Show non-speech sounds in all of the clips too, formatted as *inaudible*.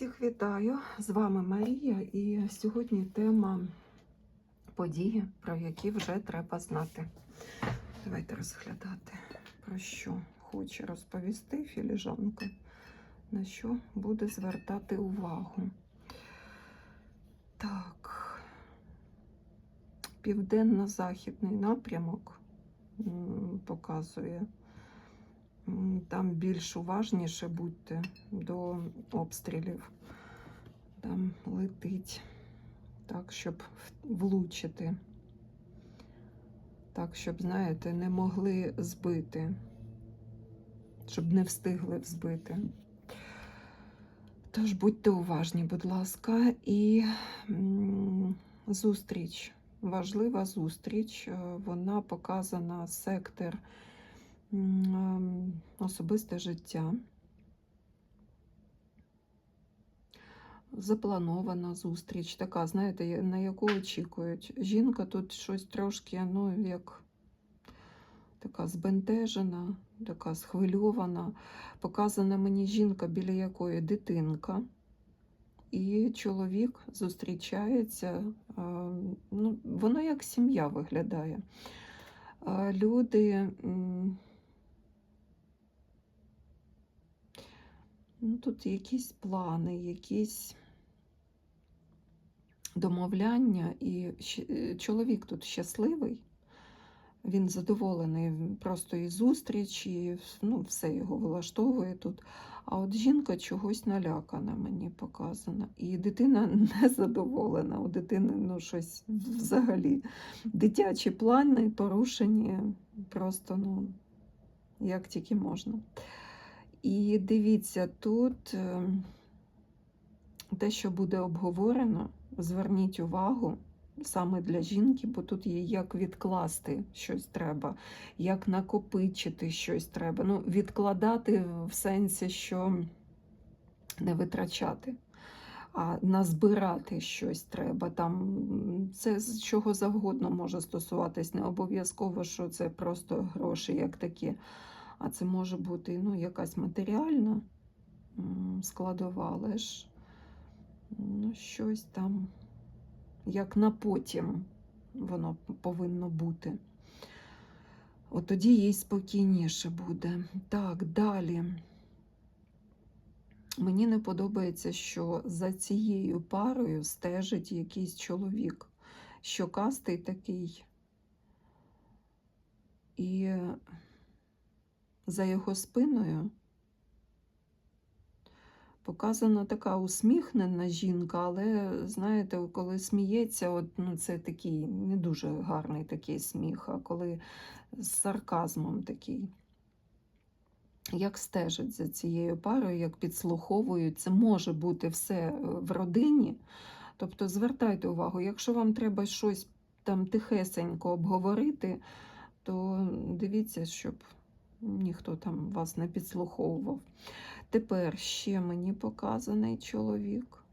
Всіх вітаю! З вами Марія, і сьогодні тема події, про які вже треба знати. Давайте розглядати, про що хоче розповісти філіжанка, на що буде звертати увагу. Так, південно-західний напрямок показує. Там більш уважніше будьте до обстрілів. Там летить так, щоб влучити. Так, щоб, знаєте, не могли збити, щоб не встигли збити. Тож будьте уважні, будь ласка, і зустріч, важлива зустріч, е, вона показана сектор особисте життя. Запланована зустріч, така, знаєте, на яку очікують. Жінка тут щось трошки, ну, як така збентежена, така схвильована. Показана мені жінка, біля якої дитинка. І чоловік зустрічається, ну, воно як сім'я виглядає. Люди. Ну, тут якісь плани, якісь домовляння, і е, чоловік тут щасливий, він задоволений просто і зустріч, ну, все його влаштовує тут. А от жінка чогось налякана, мені показана. І дитина *laughs* не задоволена. У дитини ну, щось взагалі. Дитячі плани порушені просто ну, як тільки можна. І дивіться, тут е, те, що буде обговорено, зверніть увагу саме для жінки, бо тут є як відкласти щось треба, як накопичити щось треба. Ну, відкладати в сенсі, що не витрачати. А назбирати щось треба. Там це з чого завгодно може стосуватись. Не обов'язково, що це просто гроші, як такі. А це може бути ну, якась матеріальна складова, але ж ну, щось там, як на потім воно повинно бути. От тоді їй спокійніше буде. Так, далі. Мені не подобається, що за цією парою стежить якийсь чоловік, щокастий такий. І за його спиною показана така усміхнена жінка, але, знаєте, коли сміється, от, ну, це такий не дуже гарний такий сміх, а коли з сарказмом такий. Як стежать за цією парою, як підслуховують, це може бути все е, в родині. Тобто звертайте увагу, якщо вам треба щось там тихесенько обговорити, то дивіться, щоб ніхто там вас не підслуховував. Тепер ще мені показаний чоловік.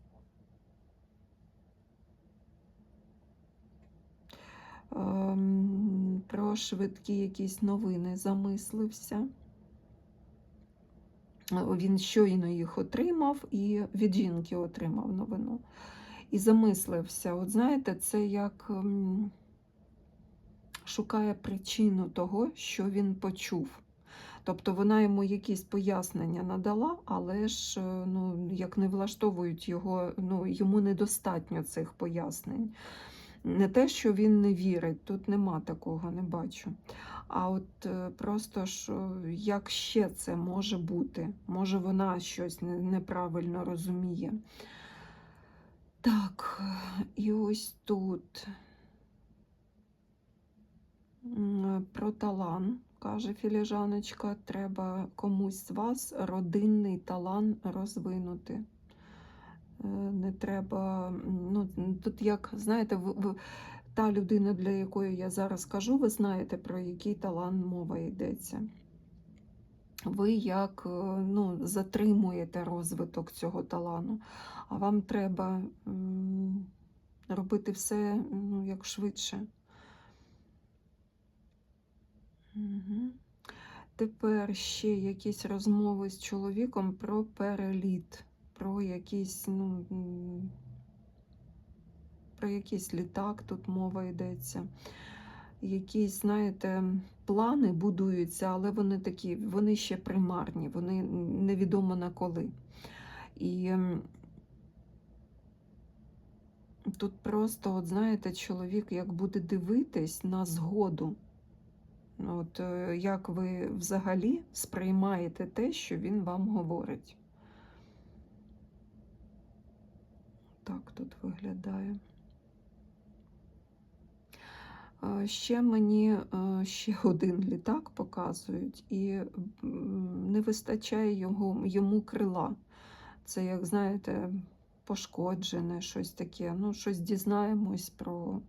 Ем, Про швидкі якісь новини замислився. Він щойно їх отримав і від жінки отримав новину. І замислився. От знаєте, це як ем, шукає причину того, що він почув. Тобто вона йому якісь пояснення надала, але ж е, ну, як не влаштовують його, ну, йому недостатньо цих пояснень. Не те, що він не вірить, тут нема такого, не бачу. А от е, просто що, як ще це може бути? Може, вона щось неправильно розуміє. Так, е, і ось тут про талант, каже філіжаночка, треба комусь з вас родинний талант розвинути. Е, Не треба, ну, тут як, знаєте, в, в, та людина, для якої я зараз кажу, ви знаєте, про який талант мова йдеться. Ви як е, ну, затримуєте розвиток цього таланту, а вам треба м, робити все ну, як швидше. Тепер ще якісь розмови з чоловіком про переліт. про якийсь, ну, про якийсь літак тут мова йдеться. Якісь, знаєте, плани будуються, але вони такі, вони ще примарні, вони невідомо на коли. І тут просто, от знаєте, чоловік як буде дивитись на згоду. От е, як ви взагалі сприймаєте те, що він вам говорить. Так тут виглядає. Е, Ще мені е, ще *laughs* один літак показують, і не вистачає його, йому крила. Це, як знаєте, пошкоджене, щось таке. Ну, щось дізнаємось про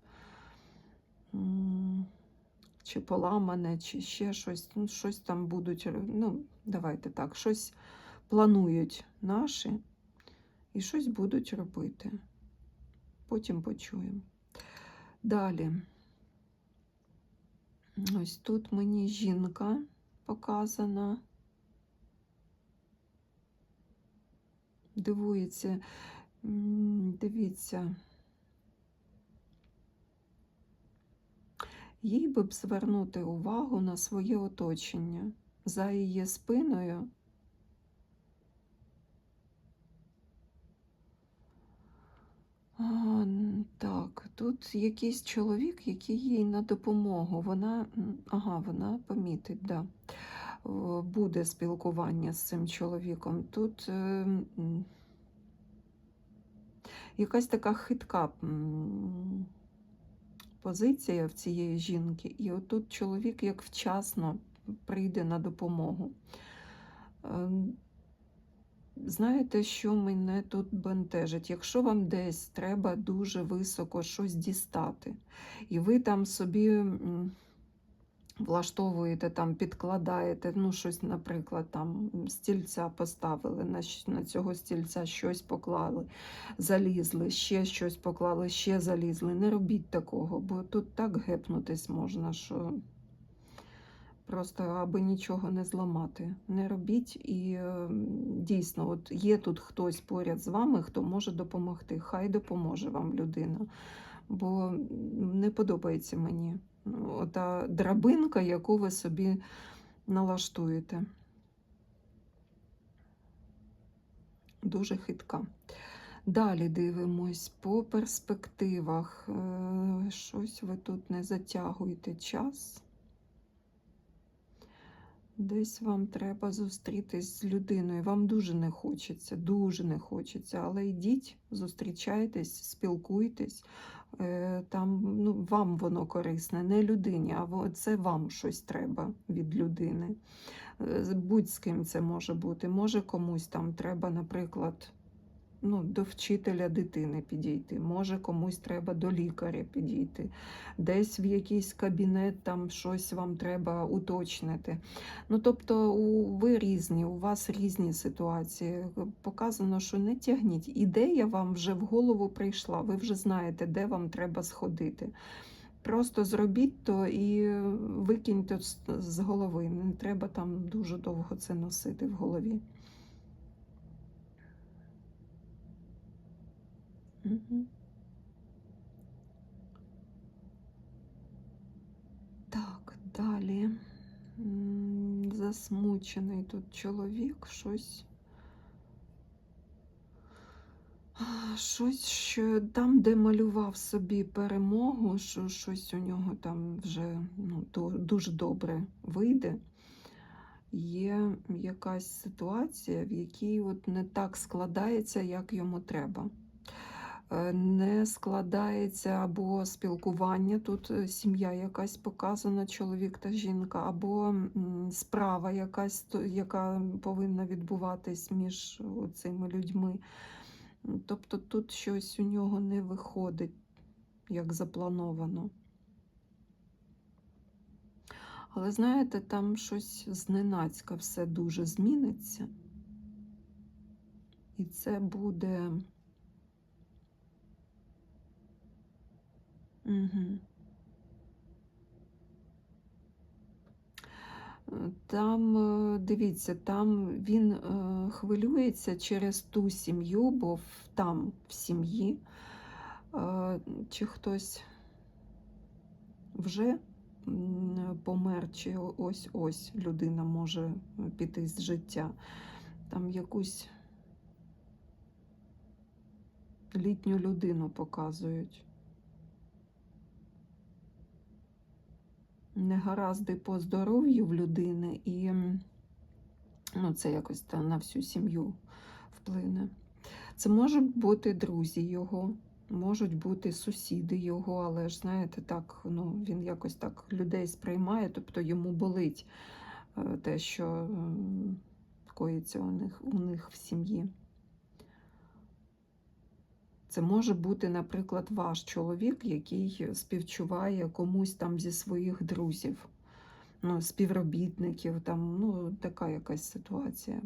чи поламане, чи ще щось. Ну, щось там будуть. р- Ну, давайте так, щось планують наші і щось будуть робити. Потім почуємо. Далі. Ось тут мені жінка показана. Дивується, дивіться. Їй би б звернути увагу на своє оточення. За її спиною А, так, тут якийсь чоловік, який їй на допомогу. Вона, ага, вона помітить, да. Буде спілкування з цим чоловіком. Тут е, якась така хитка позиція в цієї жінки, і отут чоловік як вчасно прийде на допомогу. Ем, Знаєте, що мене тут бентежить? Якщо вам десь треба дуже високо щось дістати, і ви там собі влаштовуєте, там, підкладаєте, ну, щось, наприклад, там стільця поставили, на, на цього стільця щось поклали, залізли, ще щось поклали, ще залізли. Не робіть такого, бо тут так гепнутись можна, що просто аби нічого не зламати. Не робіть і е, дійсно, от є тут хтось поряд з вами, хто може допомогти. Хай допоможе вам людина. Бо не подобається мені ну, ота драбинка, яку ви собі налаштуєте. Дуже хитка. Далі дивимось по перспективах. Е, Щось ви тут не затягуєте час. Десь вам треба зустрітись з людиною. Вам дуже не хочеться, дуже не хочеться. Але йдіть, зустрічайтесь, спілкуйтесь. Е, Там ну, вам воно корисне, не людині, а це вам щось треба від людини. Е, Будь з ким це може бути. Може комусь там треба, наприклад, ну, до вчителя дитини підійти, може комусь треба до лікаря підійти, десь в якийсь кабінет там щось вам треба уточнити. Ну, тобто, у, ви різні, у вас різні ситуації. Показано, що не тягніть. Ідея вам вже в голову прийшла, ви вже знаєте, де вам треба сходити. Просто зробіть то і викиньте з- голови. Не треба там дуже довго це носити в голові. Так, далі. Засмучений тут чоловік, щось. Щось, що там, де малював собі перемогу, що щось у нього там вже ну, дуже добре вийде. Є якась ситуація, в якій от не так складається, як йому треба. Е, Не складається або спілкування, тут е, сім'я якась показана, чоловік та жінка, або справа якась, яка повинна відбуватись між цими людьми. Тобто тут щось у нього не виходить, як заплановано. Але знаєте, там щось зненацька все дуже зміниться. І це буде. Там, е, дивіться, там він е, хвилюється через ту сім'ю, бо там в сім'ї е, чи хтось вже помер, чи ось ось людина може піти з життя. Там якусь літню людину показують. Негаразди по здоров'ю в людини, і ну, це якось та на всю сім'ю вплине. Це можуть бути друзі його, можуть бути сусіди його, але ж знаєте, так, ну, він якось так людей сприймає, тобто йому болить е, те, що коїться у них, у них в сім'ї. Це може бути, наприклад, ваш чоловік, який співчуває комусь там зі своїх друзів, ну, співробітників, там, ну, така якась ситуація.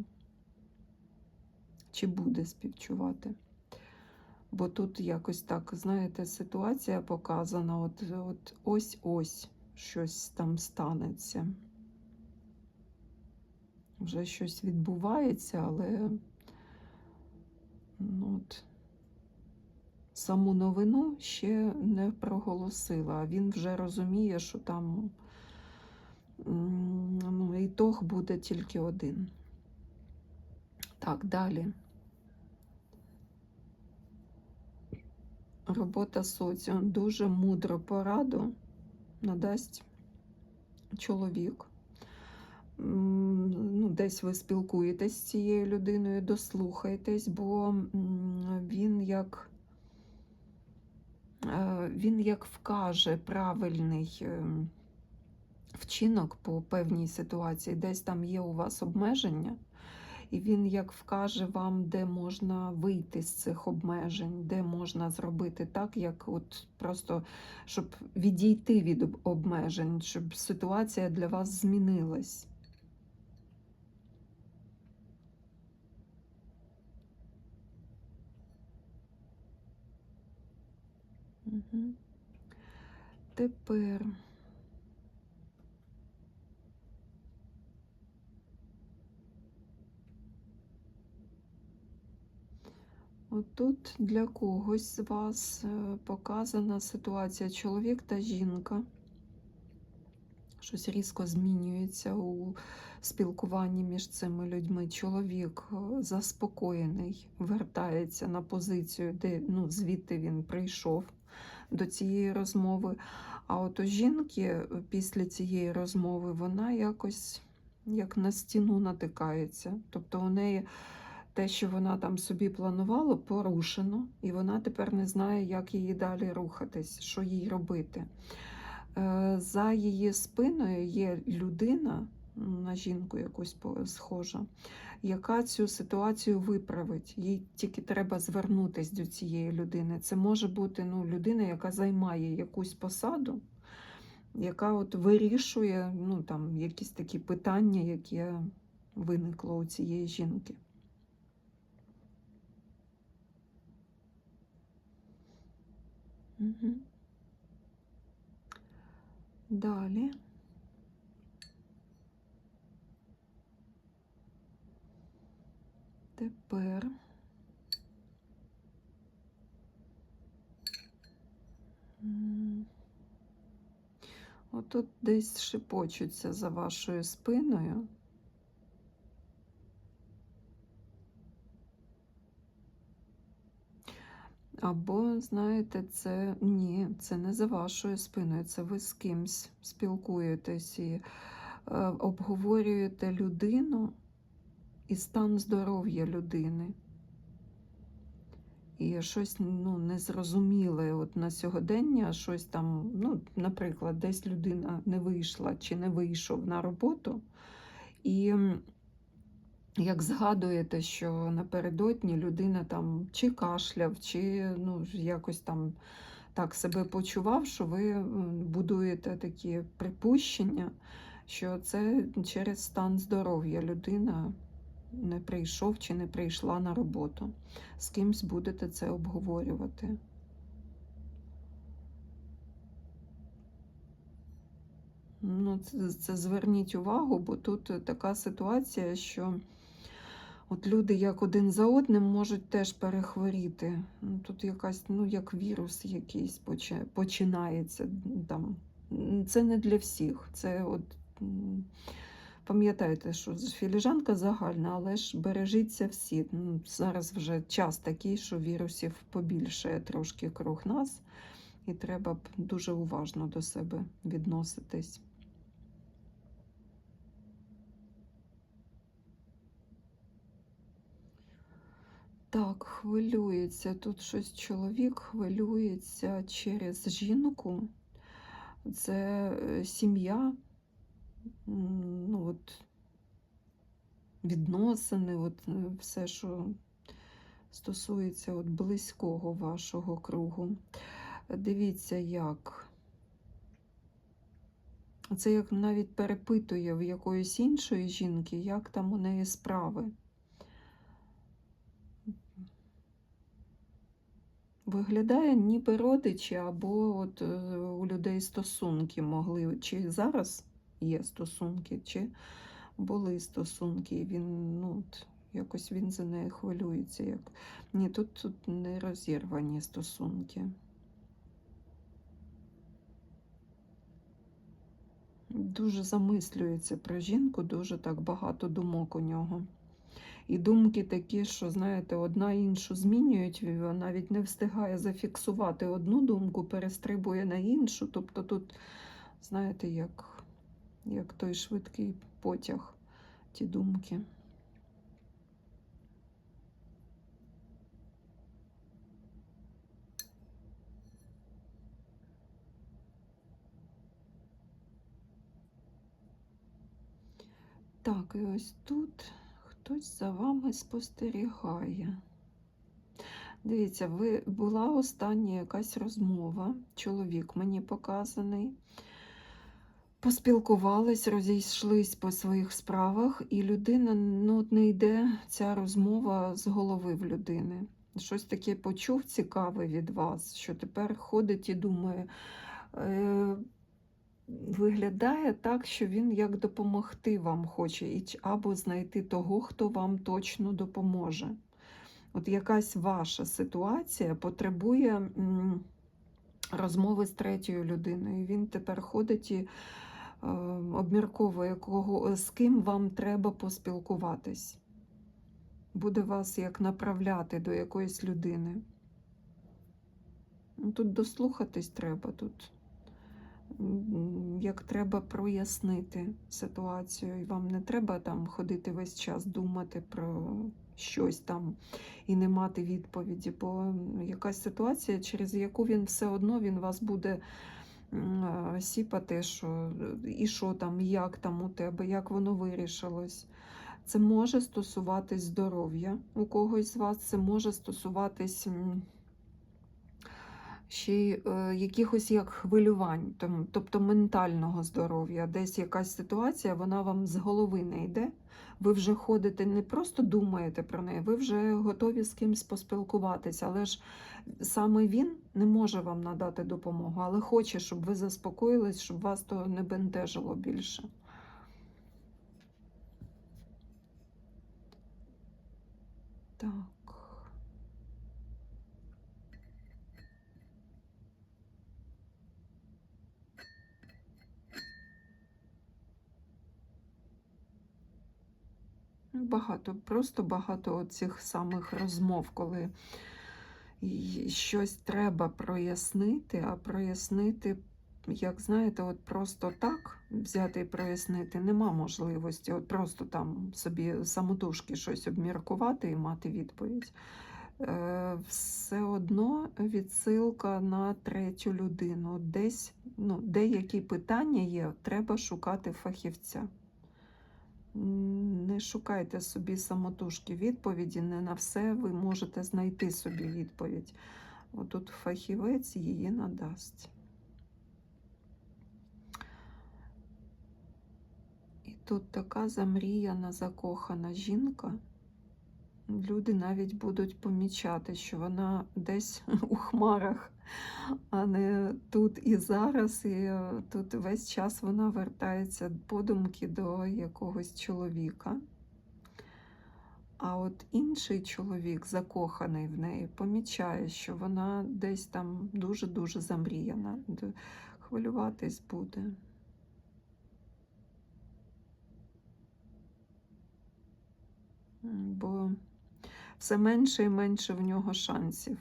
Чи буде співчувати? Бо тут якось так, знаєте, ситуація показана, от, от ось-ось щось там станеться. Вже щось відбувається, але ну, от, саму новину ще не проголосила. Він вже розуміє, що там ну, ітог буде тільки один. Так, далі. Робота соціум. Дуже мудро пораду надасть чоловік. Ну, десь ви спілкуєтесь з цією людиною, дослухайтесь, бо він як він як вкаже правильний е, вчинок по певній ситуації, десь там є у вас обмеження, і він як вкаже вам, де можна вийти з цих обмежень, де можна зробити так, як от просто щоб відійти від обмежень, щоб ситуація для вас змінилась. Тепер. Отут для когось з вас е, показана ситуація чоловік та жінка. Щось різко змінюється у спілкуванні між цими людьми. Чоловік е, заспокоєний, вертається на позицію, де ну, звідти він прийшов до цієї розмови. А от у жінки е, після цієї розмови вона якось як на стіну натикається. Тобто у неї те, що вона там собі планувала, порушено, і вона тепер не знає, як її далі рухатись, що їй робити. Е, За її спиною є людина, на жінку якусь схожа, яка цю ситуацію виправить. Їй тільки треба звернутися до цієї людини. Це може бути ну, людина, яка займає якусь посаду, яка от вирішує ну, там, якісь такі питання, які виникло у цієї жінки. Угу. Далі. Тепер. Отут десь шепочуться за вашою спиною. Або, знаєте, це ні, це не за вашою спиною, це ви з кимсь спілкуєтесь і е, обговорюєте людину і стан здоров'я людини. І щось ну, незрозуміле от на сьогодення, щось там, ну, наприклад, десь людина не вийшла чи не вийшов на роботу. І як згадуєте, що напередодні людина там чи кашляв, чи ну, якось там так себе почував, що ви будуєте такі припущення, що це через стан здоров'я людина не прийшов чи не прийшла на роботу. З кимсь будете це обговорювати. Ну, це, це зверніть увагу, бо тут така ситуація, що от люди як один за одним можуть теж перехворіти. Ну, Тут якась, ну, як вірус якийсь починається там. Це не для всіх. Це от. Пам'ятайте, що філіжанка загальна, але ж бережіться всі. Ну, Зараз вже час такий, що вірусів побільшає трошки круг нас, і треба б дуже уважно до себе відноситись. Так, хвилюється. Тут щось чоловік хвилюється через жінку. Це е, сім'я, ну от, відносини, от, е, все, що стосується от, близького вашого кругу. Дивіться, як. Це як навіть перепитує в якоїсь іншої жінки, як там у неї справи. Виглядає ніби родичі, або от е, у людей стосунки могли, чи зараз є стосунки, чи були стосунки. І він, ну, якось він за нею хвилюється. Як... Ні, тут, тут не розірвані стосунки. Дуже замислюється про жінку, дуже так багато думок у нього. І думки такі, що, знаєте, одна іншу змінюють, навіть не встигає зафіксувати одну думку, перестрибує на іншу. Тобто тут, знаєте, як, як той швидкий потяг, ті думки. Так, і ось тут хтось за вами спостерігає. Дивіться, ви була остання якась розмова, чоловік мені показаний. Поспілкувались, розійшлись по своїх справах, і людина ну, не йде ця розмова з голови в людини. Щось таке почув цікаве від вас, що тепер ходить і думає. Е, Виглядає так, що він як допомогти вам хоче, або знайти того, хто вам точно допоможе. От якась ваша ситуація потребує розмови з третьою людиною. Він тепер ходить і обмірковує, кого, з ким вам треба поспілкуватись. Буде вас як направляти до якоїсь людини. Ну, Тут дослухатись треба тут. Як треба прояснити ситуацію, і вам не треба там ходити весь час думати про щось там і не мати відповіді, бо якась ситуація, через яку він все одно він вас буде е, сіпати, що і що там, як там у тебе, як воно вирішилось. Це може стосуватись здоров'я у когось з вас, це може стосуватись. ще е, якихось як хвилювань, тобто ментального здоров'я. Десь якась ситуація, вона вам з голови не йде. Ви вже ходите, не просто думаєте про неї, ви вже готові з кимось поспілкуватися, але ж саме він не може вам надати допомогу, але хоче, щоб ви заспокоїлись, щоб вас то не бентежило більше. Так. Багато, просто багато цих самих розмов, коли щось треба прояснити, а прояснити, як знаєте, от просто так взяти і прояснити нема можливості. От просто там собі самотужки щось обміркувати і мати відповідь. Е, Все одно відсилка на третю людину. Десь ну, деякі питання є, треба шукати фахівця. Не шукайте собі самотужки відповіді, не на все ви можете знайти собі відповідь. Отут фахівець її надасть. І тут така замріяна, закохана жінка. Люди навіть будуть помічати, що вона десь *laughs* у хмарах, а не тут і зараз. І е, тут весь час вона вертається подумки до якогось чоловіка. А от інший чоловік, закоханий в неї, помічає, що вона десь там дуже-дуже замріяна, хвилюватись буде. Бо все менше і менше в нього шансів.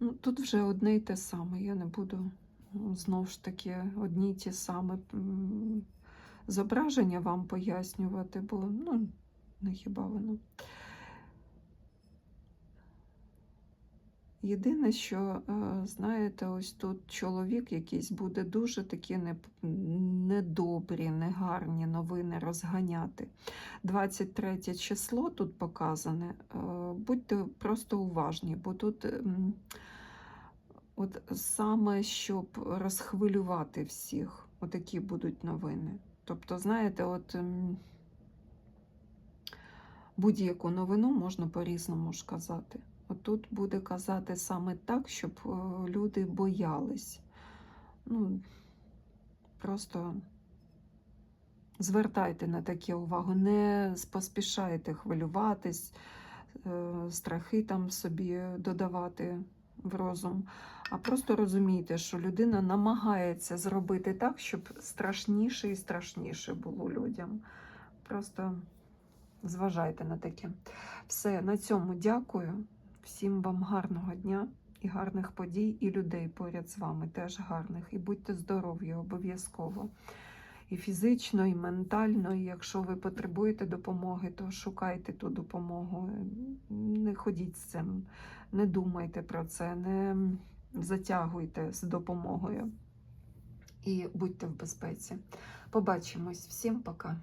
Ну, тут вже одне й те саме. Я не буду ну, знову ж таки одні й ті саме зображення вам пояснювати, бо ну, не хіба воно. Єдине, що, е, знаєте, ось тут чоловік якийсь буде дуже такі недобрі, негарні новини розганяти. 23 число тут показане. е, Будьте просто уважні, бо тут от саме щоб розхвилювати всіх, отакі будуть новини. Тобто, знаєте, от будь-яку новину можна по-різному ж казати. Отут буде казати саме так, щоб е, люди боялись. Ну, просто звертайте на таке увагу, не поспішайте хвилюватись, е, страхи там собі додавати в розум, а просто розумійте, що людина намагається зробити так, щоб страшніше і страшніше було людям. Просто зважайте на таке. Все, на цьому дякую. Всім вам гарного дня і гарних подій, і людей поряд з вами теж гарних. І будьте здорові обов'язково. І фізично, і ментально. І якщо ви потребуєте допомоги, то шукайте ту допомогу. Не ходіть з цим, не думайте про це, не затягуйте з допомогою. І будьте в безпеці. Побачимось. Всім пока.